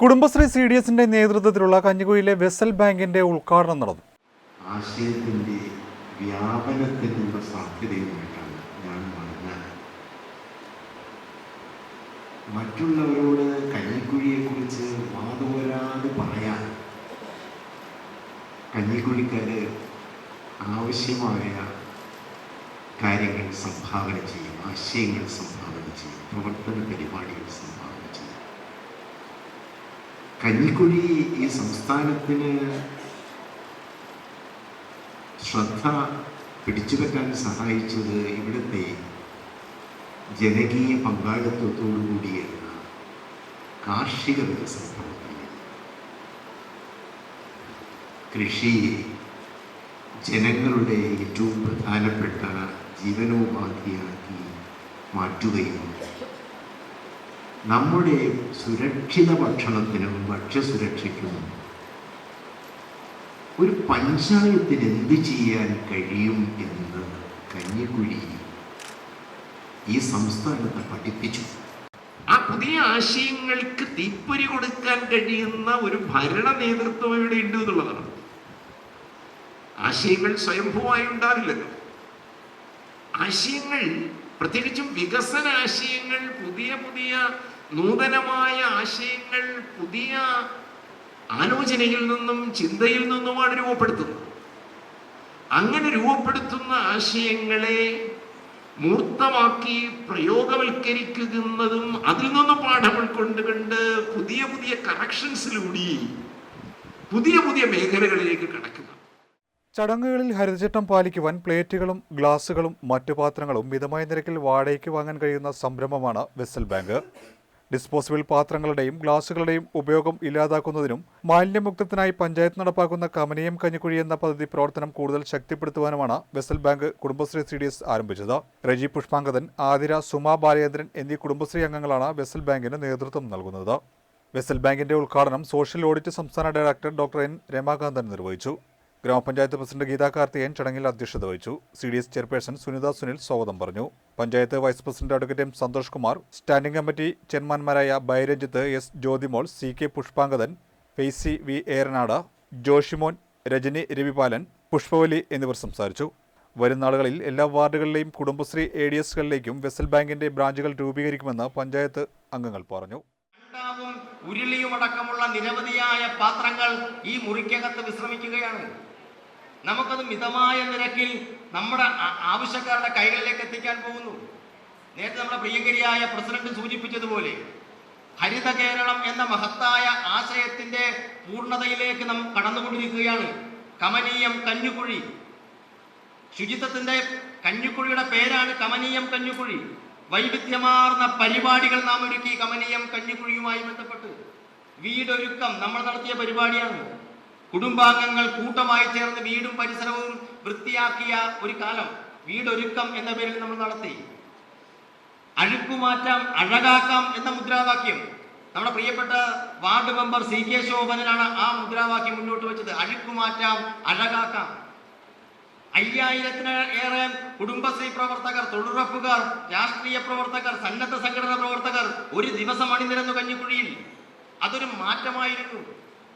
Kudumbashree C D എസിന്റെ നേതൃത്വത്തിലുള്ള കഞ്ഞിക്കുഴിയിലെ vessel ബാങ്കിന്റെ ഉദ്ഘാടനം നടന്നു. ആശയത്തിന്റെ വ്യാപനത്തിനുള്ള സാധ്യതയുമായിട്ടാണ് ഞാൻ പറഞ്ഞത്. മറ്റുള്ളവരോട് കഞ്ഞിക്കുഴിയെക്കുറിച്ച് വാതോരാതെ പറയാൻ കഞ്ഞിക്കുഴിക്കാര് ആവശ്യമായ കാര്യങ്ങൾ സംഭാവന ചെയ്യും ആശയങ്ങൾ സംഭാവന ചെയ്യും പ്രവർത്തന പരിപാടികൾ സംഭാവന ചെയ്യും. കഞ്ഞിക്കുഴി ഈ സംസ്ഥാനത്തിന് ശ്രദ്ധ പിടിച്ചു വെക്കാൻ സഹായിച്ചത് ഇവിടുത്തെ ജനകീയ പങ്കാളിത്തത്തോടു കൂടിയിരുന്ന കാർഷിക വികസന പ്രവർത്തനം കൃഷി ജനങ്ങളുടെ ഏറ്റവും പ്രധാനപ്പെട്ട ജീവനോപാധിയാക്കി മാറ്റുകയും നമ്മുടെ സുരക്ഷിത ഭക്ഷണത്തിനും ഭക്ഷ്യസുരക്ഷയ്ക്കും ഒരു പഞ്ചായത്തിന് എന്ത് ചെയ്യാൻ കഴിയും എന്ന് കഞ്ഞിക്കുഴി ഈ സംസ്ഥാനത്തെ പഠിപ്പിച്ചു. ആ പുതിയ ആശയങ്ങൾക്ക് തീപ്പൊരി കൊടുക്കാൻ കഴിയുന്ന ഒരു ഭരണ നേതൃത്വം ഇവിടെ ഉണ്ട് എന്നുള്ളതാണ്. ആശയങ്ങൾ സ്വയംഭൂവായി ഉണ്ടാവില്ലല്ലോ. ആശയങ്ങൾ പ്രത്യേകിച്ചും വികസന ആശയങ്ങൾ പുതിയ പുതിയ നൂതനമായ ആശയങ്ങൾ പുതിയ ആലോചനയിൽ നിന്നും ചിന്തയിൽ നിന്നുമാണ് രൂപപ്പെടുത്തുന്നത്. അങ്ങനെ രൂപപ്പെടുത്തുന്ന ആശയങ്ങളെ മൂർത്തമാക്കി പ്രയോഗവൽക്കരിക്കുന്നതും അതിൽ നിന്ന് പാഠം ഉൾക്കൊണ്ടുകൊണ്ട് പുതിയ പുതിയ കണക്ഷൻസിലൂടി പുതിയ പുതിയ മേഖലകളിലേക്ക് കടക്കുക ചടങ്ങുകളിൽ ഹരിതചട്ടം പാലിക്കുവാൻ പ്ലേറ്റുകളും ഗ്ലാസുകളും മറ്റു പാത്രങ്ങളും മിതമായ നിരക്കിൽ വാടകയ്ക്ക് വാങ്ങാൻ കഴിയുന്ന സംരംഭമാണ് വെസൽ ബാങ്ക്. ഡിസ്പോസിബിൾ പാത്രങ്ങളുടെയും ഗ്ലാസുകളുടെയും ഉപയോഗം ഇല്ലാതാക്കുന്നതിനും മാലിന്യമുക്തത്തിനായി പഞ്ചായത്ത് നടപ്പാക്കുന്ന കമനീയം കഞ്ഞിക്കുഴി എന്ന പദ്ധതി പ്രവർത്തനം കൂടുതൽ ശക്തിപ്പെടുത്തുവാനുമാണ് vessel bank Kudumbashree C D S ആരംഭിച്ചത്. രജി പുഷ്പാങ്കദൻ ആതിര സുമ ബാലേന്ദ്രൻ എന്നീ കുടുംബശ്രീ അംഗങ്ങളാണ് വെസൽ ബാങ്കിന് നേതൃത്വം നൽകുന്നത്. വെസൽ ബാങ്കിന്റെ ഉദ്ഘാടനം സോഷ്യൽ ഓഡിറ്റ് സംസ്ഥാന ഡയറക്ടർ ഡോക്ടർ എൻ രമാകാന്തൻ നിർവഹിച്ചു. ഗ്രാമപഞ്ചായത്ത് പ്രസിഡന്റ് ഗീതാ കാർത്തികൻ ചടങ്ങിൽ അധ്യക്ഷത വഹിച്ചു. C D S chairperson Sunitha Sunil സ്വാഗതം പറഞ്ഞു. Panchayat vice president advocate M Santhosh Kumar standing committee ചെയർമാൻമാരായ ബൈരഞ്ജിത്ത് S Jyothimol C K Pushpangadan Faisy V Eranad Joshimon Rajani Ravipalan Pushpavali എന്നിവർ സംസാരിച്ചു. വരും നാളുകളിൽ എല്ലാ വാർഡുകളിലെയും കുടുംബശ്രീ എ ഡി എസുകളിലേക്കും വെസൽ ബാങ്കിന്റെ ബ്രാഞ്ചുകൾ രൂപീകരിക്കുമെന്ന് പഞ്ചായത്ത് അംഗങ്ങൾ പറഞ്ഞു. ഉണ്ടാവും ഉരുളിയും അടക്കമുള്ള നിരവധിയായ പാത്രങ്ങൾ ഈ മുറിക്കകത്ത് വിശ്രമിക്കുകയാണ്. നമുക്കത് മിതമായ നിരക്കിൽ നമ്മുടെ ആവശ്യക്കാരുടെ കൈകളിലേക്ക് എത്തിക്കാൻ പോകുന്നു. നേരത്തെ നമ്മുടെ പ്രിയങ്കരിയായ പ്രസിഡന്റ് സൂചിപ്പിച്ചതുപോലെ ഹരിത കേരളം എന്ന മഹത്തായ ആശയത്തിന്റെ പൂർണതയിലേക്ക് നാം കടന്നുകൊണ്ടിരിക്കുകയാണ്. കമനീയം കഞ്ഞുകുഴി. ശുചിത്വത്തിന്റെ കഞ്ഞുകുഴിയുടെ പേരാണ് കമനീയം കഞ്ഞുകുഴി. വൈവിധ്യമാർന്ന പരിപാടികൾ നാം ഒരുക്കി കമനീയം കഞ്ഞിക്കുഴിയുമായി ബന്ധപ്പെട്ട്. വീടൊരുക്കം. നമ്മൾ നടത്തിയ പരിപാടിയാണ്. കുടുംബാംഗങ്ങൾ കൂട്ടമായി ചേർന്ന് വീടും പരിസരവും വൃത്തിയാക്കിയ ഒരു കാലം. വീടൊരുക്കം എന്ന പേരിൽ നമ്മൾ നടത്തി. അഴുക്കുമാറ്റാം അഴകാക്കാം എന്ന മുദ്രാവാക്യം. നമ്മുടെ പ്രിയപ്പെട്ട വാർഡ് മെമ്പർ സി കെ ശോഭനനാണ് ആ മുദ്രാവാക്യം മുന്നോട്ട് വെച്ചത്. അഴുക്കുമാറ്റാം അഴകാക്കാം. അയ്യായിരത്തിന് ഏറെ കുടുംബശ്രീ പ്രവർത്തകർ തൊഴിലുറപ്പുകാർ രാഷ്ട്രീയ പ്രവർത്തകർ സന്നദ്ധ സംഘടനാ പ്രവർത്തകർ ഒരു ദിവസം അണിനിരന്നു കഞ്ഞിക്കുഴിയിൽ. അതൊരു മാറ്റമായിരുന്നു.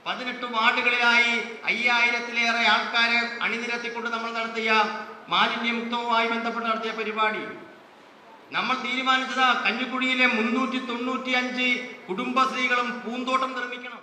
പതിനെട്ട് വാർഡുകളിലായി അയ്യായിരത്തിലേറെ ആൾക്കാരെ അണിനിരത്തിക്കൊണ്ട് നമ്മൾ നടത്തിയ മാലിന്യമുക്തവുമായി ബന്ധപ്പെട്ട് നടത്തിയ പരിപാടി. നമ്മൾ തീരുമാനിച്ചത് കഞ്ഞിക്കുഴിയിലെ മുന്നൂറ്റി തൊണ്ണൂറ്റി അഞ്ച് കുടുംബശ്രീകളും പൂന്തോട്ടം നിർമ്മിക്കും